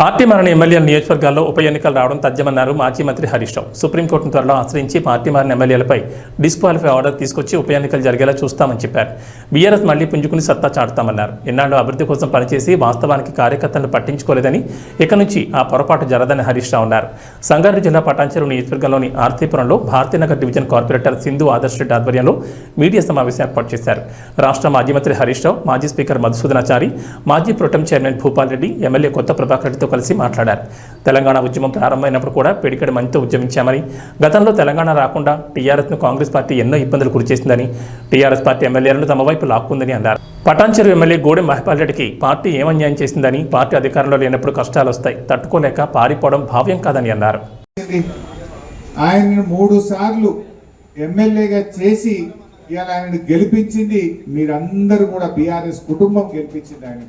Party మారిన ఎమ్మెల్యేల నియోజకవర్గాల్లో ఉప ఎన్నికలు రావడం తథ్యమన్నారు మాజీ మంత్రి హరీష్ రావు. సుప్రీంకోర్టును త్వరలో ఆశ్రయించి పార్టీ మారిన ఎమ్మెల్యేలపై డిస్క్వాలిఫై ఆర్డర్ తీసుకొచ్చి ఉప ఎన్నికలు జరిగేలా చూస్తామని చెప్పారు. బీఆర్ఎస్ మళ్ళీ పుంజుకుని సత్తా చాటుతామన్నారు. ఎన్నాళ్ళు అభివృద్ధి కోసం పనిచేసి వాస్తవానికి కార్యకర్తలను పట్టించుకోలేదని ఇక నుంచి ఆ పొరపాటు జరదని హరీష్ రావు అన్నారు. సంగారెడ్డి జిల్లా పటాన్చెరు నియోజకవర్గంలోని ఆర్తీపురంలో భారతీనగర్ డివిజన్ కార్పొరేటర్ సింధు ఆదర్శ్ రెడ్డి ఆధ్వర్యంలో మీడియా సమావేశం ఏర్పాటు చేశారు. రాష్ట్ర మాజీ మంత్రి హరీష్ రావు మాజీ స్పీకర్ మధుసూదనాచారి మాజీ pro tem chairman Bhupal Reddy MLA Kotha Prabhakar రెడ్డితో కలిసి మాట్లాడారు. తెలంగాణ ఉద్యమం ప్రారంభమైనప్పుడు కూడా పిడికడి మందితో ఉద్యమించామని గతంలో తెలంగాణ రాకుండా టీఆర్ఎస్ను కాంగ్రెస్ పార్టీ ఎన్నో ఇబ్బందులు గురిచేసిందని టీఆర్ఎస్ పార్టీ ఎమ్మెల్యేలను తమ వైపు లాక్కుందని అన్నారు. పటాన్చెరు ఎమ్మెల్యే గోడె మహిపాల్ రెడ్డికి పార్టీ ఏమన్యాయం చేసిందని పార్టీ అధికారంలో లేనప్పుడు కష్టాలు వస్తాయి తట్టుకోలేక పారిపోవడం భావ్యం కాదని అన్నారు. ఆయన ఆయనను మూడు సార్లు ఎమ్మెల్యేగా చేసి ఇవాళ ఆయన గెలిపించింది మీరందరూ కూడా బీఆర్ఎస్ కుటుంబం గెలిపించింది ఆయన.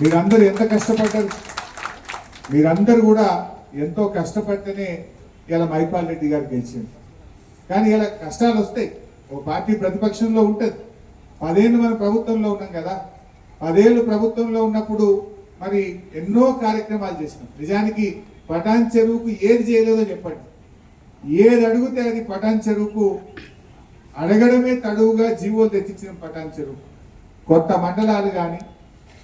మీరందరూ ఎంత కష్టపడ్డారు? మీరందరూ కూడా ఎంతో కష్టపడితేనే ఇలా మైపాల్ రెడ్డి గారు గెలిచింది. కానీ ఇలా కష్టాలు వస్తాయి. ఒక పార్టీ ప్రతిపక్షంలో ఉంటుంది. పదేళ్ళు మన ప్రభుత్వంలో ఉన్నాం కదా. పదేళ్ళు ప్రభుత్వంలో ఉన్నప్పుడు మరి ఎన్నో కార్యక్రమాలు చేసినాం. నిజానికి పటాన్ చెరువుకు ఏది చేయలేదో చెప్పండి. ఏది అడిగితే అది పటాన్ చెరువుకు అడగడమే తడువుగా జీవో తెచ్చించిన పటాన్ చెరువు. కొత్త మండలాలు కానీ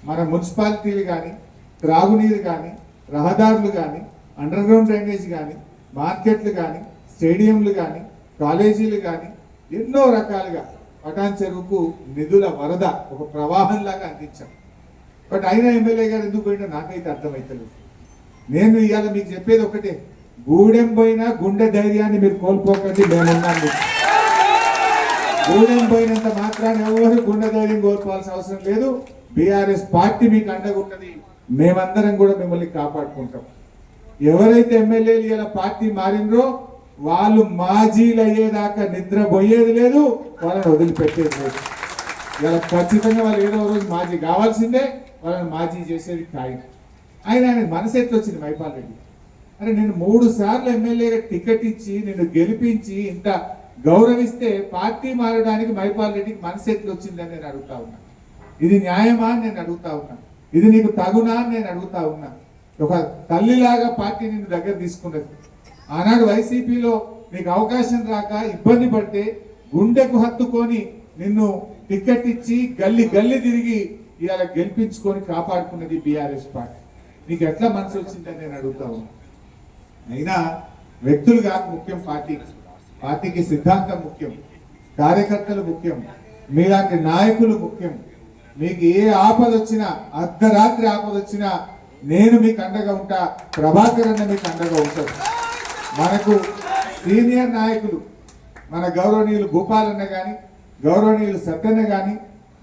మన మున్సిపాలిటీలు కానీ త్రాగునీరు కానీ రహదారులు కానీ అండర్ గ్రౌండ్ డ్రైనేజ్ కానీ మార్కెట్లు కానీ స్టేడియంలు కానీ కాలేజీలు కానీ ఎన్నో రకాలుగా పటాన్ చెరువుకు నిధుల వరద ఒక ప్రవాహంలాగా అందించాం. బట్ అయినా ఎమ్మెల్యే గారు ఎందుకు పోయినా నాకైతే అర్థమవుతలేదు నేను ఇవాళ మీకు చెప్పేది ఒకటే గూడెం పోయినా గుండె ధైర్యాన్ని మీరు కోల్పోకండి మేమున్నాం గూడెం పోయినంత మాత్రాన్ని ఎవరు గుండె ధైర్యం కోల్పోవాల్సిన అవసరం లేదు. బీఆర్ఎస్ పార్టీ మీకు అండగా ఉన్నది మేమందరం కూడా మిమ్మల్ని కాపాడుకుంటాం. ఎవరైతే ఎమ్మెల్యేలు ఇలా పార్టీ మారినరో వాళ్ళు మాజీలు అయ్యేదాకా నిద్రపోయేది లేదు వాళ్ళని వదిలిపెట్టేది లేదు. ఇలా ఖచ్చితంగా వాళ్ళు ఏదో రోజు మాజీ కావాల్సిందే వాళ్ళని మాజీ చేసేది ఖాయం. ఆయన ఆయన మనసు వచ్చింది మైపాల్ రెడ్డి? అరే నేను మూడు సార్లు ఎమ్మెల్యేగా టికెట్ ఇచ్చి నేను గెలిపించి ఇంత గౌరవిస్తే పార్టీ మారడానికి మైపాల్ రెడ్డికి మనసు వచ్చిందని నేను అడుగుతా ఉన్నాను ఇది న్యాయమా అని నేను అడుగుతా ఉన్నా. ఇది నీకు తగునా అని నేను అడుగుతా ఉన్నా. ఒక తల్లిలాగా పార్టీ నిన్ను దగ్గర తీసుకున్నది. ఆనాడు వైసీపీలో నీకు అవకాశం రాక ఇబ్బంది పడితే గుండెకు హత్తుకొని నిన్ను టికెట్ ఇచ్చి గల్లి గల్లి తిరిగి ఇవాళ గెలిపించుకొని కాపాడుకున్నది బీఆర్ఎస్ పార్టీ. నీకు ఎట్లా మనసు వచ్చిందని నేను అడుగుతా ఉన్నా. అయినా వ్యక్తులు కాక ముఖ్యం పార్టీకి పార్టీకి సిద్ధాంతం ముఖ్యం. కార్యకర్తలు ముఖ్యం. మీలాంటి నాయకులు ముఖ్యం. మీకు ఏ ఆపద వచ్చినా అర్ధరాత్రి ఆపద వచ్చినా నేను మీకు అండగా ఉంటా ప్రభాకర్ అన్న మీకు అండగా ఉంటాడు. మనకు సీనియర్ నాయకులు మన గౌరవనీయులు భూపాలన్న కానీ గౌరవనీయులు సత్యన్న కానీ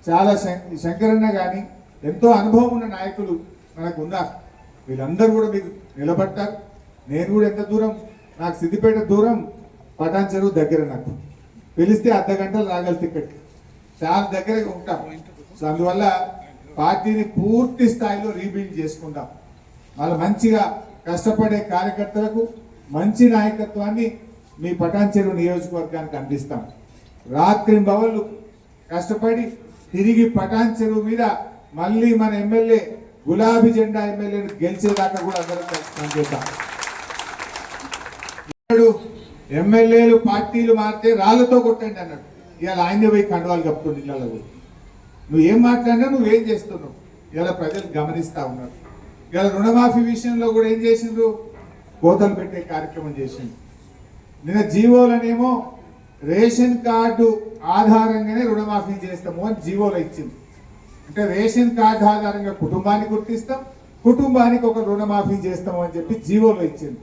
చాలా శం- శంకరన్న కానీ ఎంతో అనుభవం ఉన్న నాయకులు మనకు ఉన్నారు. వీళ్ళందరూ కూడా మీకు నిలబడ్డారు నేను కూడా ఎంత దూరం నాకు సిద్దిపేట దూరం పటాన్ చెరువు దగ్గర నాకు. పిలిస్తే అర్ధ గంటలు రాగలితే ఇక్కడికి చాలా దగ్గరగా ఉంటాం. సో అందువల్ల పార్టీని పూర్తి స్థాయిలో రీబిల్డ్ చేసుకుంటాం వాళ్ళు మంచిగా కష్టపడే కార్యకర్తలకు మంచి నాయకత్వాన్ని మీ పటాన్ చెరువు నియోజకవర్గానికి అందిస్తాం. రాత్రి బవళ్ళు కష్టపడి తిరిగి పటాన్ చెరువు మీద మళ్ళీ మన ఎమ్మెల్యే గులాబీ జెండా ఎమ్మెల్యేను గెలిచేదాకా కూడా అందరం కలిసి పనిచేద్దాం. ఎమ్మెల్యేలు పార్టీలు మారితే రాళ్ళతో కొట్టండి అన్నాడు. ఇవాళ ఆయనే పోయి కండవాలు చెప్తుంది ఇళ్ళలో నువ్వు ఏం మాట్లాడినా నువ్వేం చేస్తున్నావు? ఇలా ప్రజలు గమనిస్తా ఉన్నారు. ఇలా రుణమాఫీ విషయంలో కూడా ఏం చేసిండ్రు? కోతలు పెట్టే కార్యక్రమం చేసిండ్రు. నిన్న జీవోలనేమో రేషన్ కార్డు ఆధారంగానే రుణమాఫీ చేస్తాము అని జీవోలో ఇచ్చింది. అంటే రేషన్ కార్డు ఆధారంగా కుటుంబాన్ని గుర్తిస్తాం కుటుంబానికి ఒక రుణమాఫీ చేస్తాము అని చెప్పి జీవోలో ఇచ్చింది.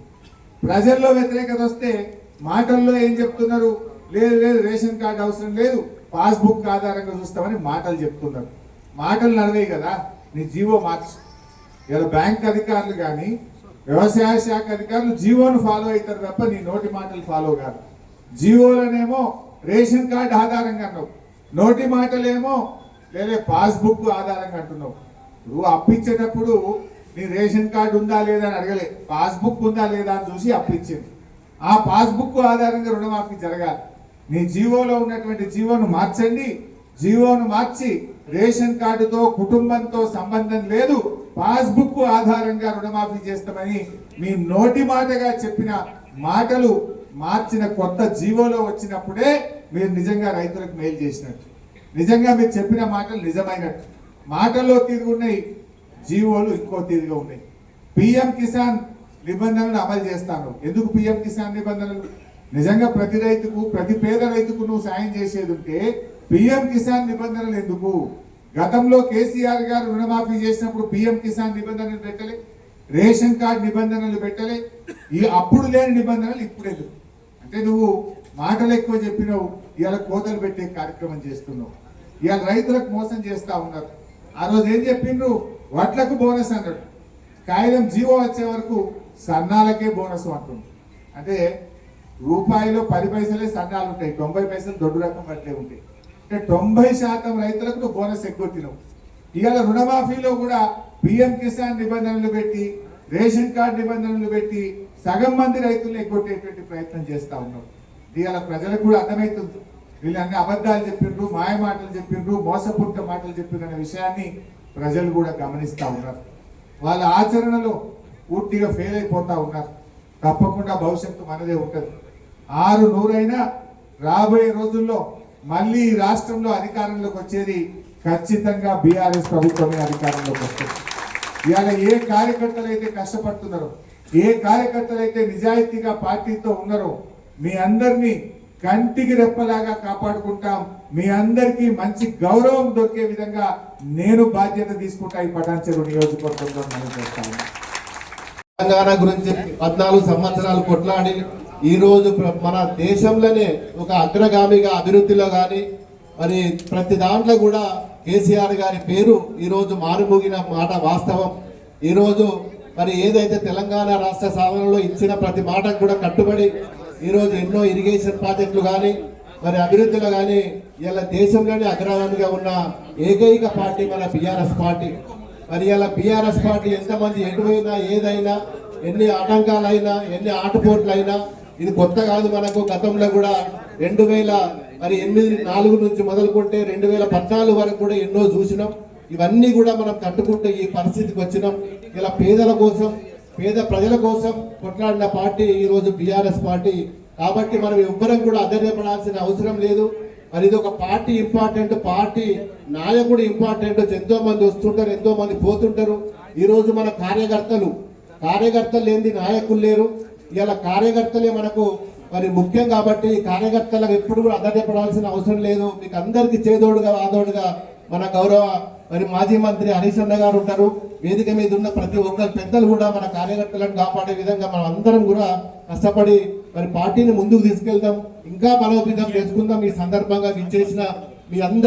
ప్రజల్లో వ్యతిరేకత వస్తే మాటల్లో ఏం చెప్తున్నారు? లేదు లేదు రేషన్ కార్డు అవసరం లేదు. పాస్బుక్ ఆధారంగా చూస్తామని మాటలు చెప్తున్నారు. మాటలు నడవే కదా నీ జీవో మార్చు. ఇలా బ్యాంక్ అధికారులు కానీ వ్యవసాయ శాఖ అధికారులు జీవోను ఫాలో అవుతారు తప్ప నీ నోటి మాటలు ఫాలో కాదు జీవోలనేమో రేషన్ కార్డు ఆధారంగా అన్నావు. నోటి మాటలేమో లేదా పాస్బుక్ ఆధారంగా అంటున్నావు. నువ్వు అప్పించేటప్పుడు నీ రేషన్ కార్డు ఉందా లేదా అని అడగలే. పాస్బుక్ ఉందా లేదా అని చూసి అప్పించింది ఆ పాస్బుక్ ఆధారంగా రుణమాఫీ జరగాలి. నీ జీవోలో ఉన్నటువంటి జీవోను మార్చండి. జీవోను మార్చి రేషన్ కార్డుతో కుటుంబంతో సంబంధం లేదు. పాస్బుక్ ఆధారంగా రుణమాఫీ చేస్తామని మీ నోటి మాటగా చెప్పిన మాటలు మార్చిన కొత్త జీవోలో వచ్చినప్పుడే మీరు నిజంగా రైతులకు మేలు చేసినట్టు. నిజంగా మీరు చెప్పిన మాటలు నిజమైనట్టు. మాటల్లో తీరుగున్నాయి జీవోలు ఇంకో తీరుగా ఉన్నాయి. పిఎం కిసాన్ నిబంధనలు అమలు చేస్తాను. ఎందుకు పిఎం కిసాన్ నిబంధనలు? నిజంగా ప్రతి రైతుకు ప్రతి పేద రైతుకు నువ్వు సాయం చేసేది ఉంటే పిఎం కిసాన్ నిబంధనలు ఎందుకు? గతంలో కేసీఆర్ గారు రుణమాఫీ చేసినప్పుడు పిఎం కిసాన్ నిబంధనలు పెట్టలే రేషన్ కార్డు నిబంధనలు పెట్టలే. ఈ అప్పుడు లేని నిబంధనలు ఇప్పుడు ఎందుకు? అంటే నువ్వు మాటలు ఎక్కువ చెప్పినావు ఇవాళ కోతలు పెట్టే కార్యక్రమం చేస్తున్నావు. ఇవాళ రైతులకు మోసం చేస్తా ఉన్నారు. ఆ రోజు ఏం చెప్పిండ్రు? వడ్లకు బోనస్ అన్నాడు. కాగితం జీవో వచ్చే వరకు సన్నాలకే బోనస్ అంటుంది అంటే రూపాయిలో పది పైసలే సన్నాలు ఉంటాయి తొంభై పైసలు దొడ్డు రకం వడ్లే ఉంటాయి. అంటే తొంభై శాతం రైతులకు నువ్వు బోనస్ తినవు. ఇవాళ రుణమాఫీలో కూడా పిఎం కిసాన్ నిబంధనలు పెట్టి రేషన్ కార్డు నిబంధనలు పెట్టి సగం మంది రైతులను ఎగ్గొట్టేటువంటి ప్రయత్నం చేస్తూ ఉన్నావు. ఇవాళ ప్రజలకు కూడా అర్థమవుతుంది. వీళ్ళు అన్ని అబద్ధాలు చెప్పిండ్రు మాయ మాటలు చెప్పిండ్రు మోసపుట్ట మాటలు చెప్పిండ్రు అనే విషయాన్ని ప్రజలు కూడా గమనిస్తూ ఉన్నారు. వాళ్ళ ఆచరణలో పూర్తిగా ఫెయిల్ అయిపోతూ ఉన్నారు. తప్పకుండా భవిష్యత్తు మనదే ఉంటుంది. ఆరు నూరైనా రాబోయే రోజుల్లో మళ్ళీ ఈ రాష్ట్రంలో అధికారంలోకి వచ్చేది ఖచ్చితంగా బీఆర్ఎస్ ప్రభుత్వమే అధికారంలోకి వస్తుంది. ఇవాళ ఏ కార్యకర్తలు అయితే కష్టపడుతున్నారో ఏ కార్యకర్తలు అయితే నిజాయితీగా పార్టీతో ఉన్నారో మీ అందరినీ కంటికి రెప్పలాగా కాపాడుకుంటాం. మీ అందరికీ మంచి గౌరవం దొరికే విధంగా నేను బాధ్యత తీసుకుంటా ఈ పటాన్చెరు నియోజకవర్గంలో మనం చేస్తాను తెలంగాణ గురించి పద్నాలుగు సంవత్సరాలు కొట్లాడి ఈ రోజు మన దేశంలోనే ఒక అగ్రగామిగా అభివృద్ధిలో కానీ మరి ప్రతి దాంట్లో కూడా కేసీఆర్ గారి పేరు ఈరోజు మారుమూగిన మాట వాస్తవం. ఈరోజు మరి ఏదైతే తెలంగాణ రాష్ట్ర సాధనలో ఇచ్చిన ప్రతి మాటకు కూడా కట్టుబడి ఈరోజు ఎన్నో ఇరిగేషన్ ప్రాజెక్టులు కానీ మరి అభివృద్ధిలో కానీ ఇలా దేశంలోనే అగ్రగామిగా ఉన్న ఏకైక పార్టీ మన బీఆర్ఎస్ పార్టీ. మరి ఇలా బీఆర్ఎస్ పార్టీ ఎంతమంది ఎటువైనా ఏదైనా ఎన్ని ఆటంకాలైనా ఎన్ని ఆటుపోట్లైనా ఇది కొత్త కాదు మనకు. గతంలో కూడా రెండు వేల మరి ఎనిమిది నాలుగు నుంచి మొదలుకుంటే రెండు వేల పద్నాలుగు వరకు కూడా ఎన్నో చూసినాం. ఇవన్నీ కూడా మనం తట్టుకుంటూ ఈ పరిస్థితికి వచ్చినాం. ఇలా పేదల కోసం పేద ప్రజల కోసం కొట్లాడిన పార్టీ ఈరోజు బీఆర్ఎస్ పార్టీ. కాబట్టి మనం ఎవ్వరం కూడా అధైర్యపడాల్సిన అవసరం లేదు. మరి ఇది ఒక పార్టీ ఇంపార్టెంట్ పార్టీ నాయకుడు ఇంపార్టెంట్. ఎంతో మంది వస్తుంటారు ఎంతో మంది పోతుంటారు. ఈ రోజు మన కార్యకర్తలు కార్యకర్తలు లేని నాయకులు లేరు. ఇలా కార్యకర్తలే మనకు మరి ముఖ్యం కాబట్టి కార్యకర్తలకు ఎప్పుడు కూడా అధైర్యపడాల్సిన అవసరం లేదు. మీకు అందరికి చేదోడుగా ఆదోడుగా మన గౌరవ మరి మాజీ మంత్రి హరీష్ అన్న గారు ఉంటారు. వేదిక మీద ఉన్న ప్రతి ఒక్కరు పెద్దలు కూడా మన కార్యకర్తలను కాపాడే విధంగా మనం అందరం కూడా కష్టపడి మరి పార్టీని ముందుకు తీసుకెళ్దాం ఇంకా బలోపేతం చేసుకుందాం ఈ సందర్భంగా ఇచ్చేసిన మీ అందరి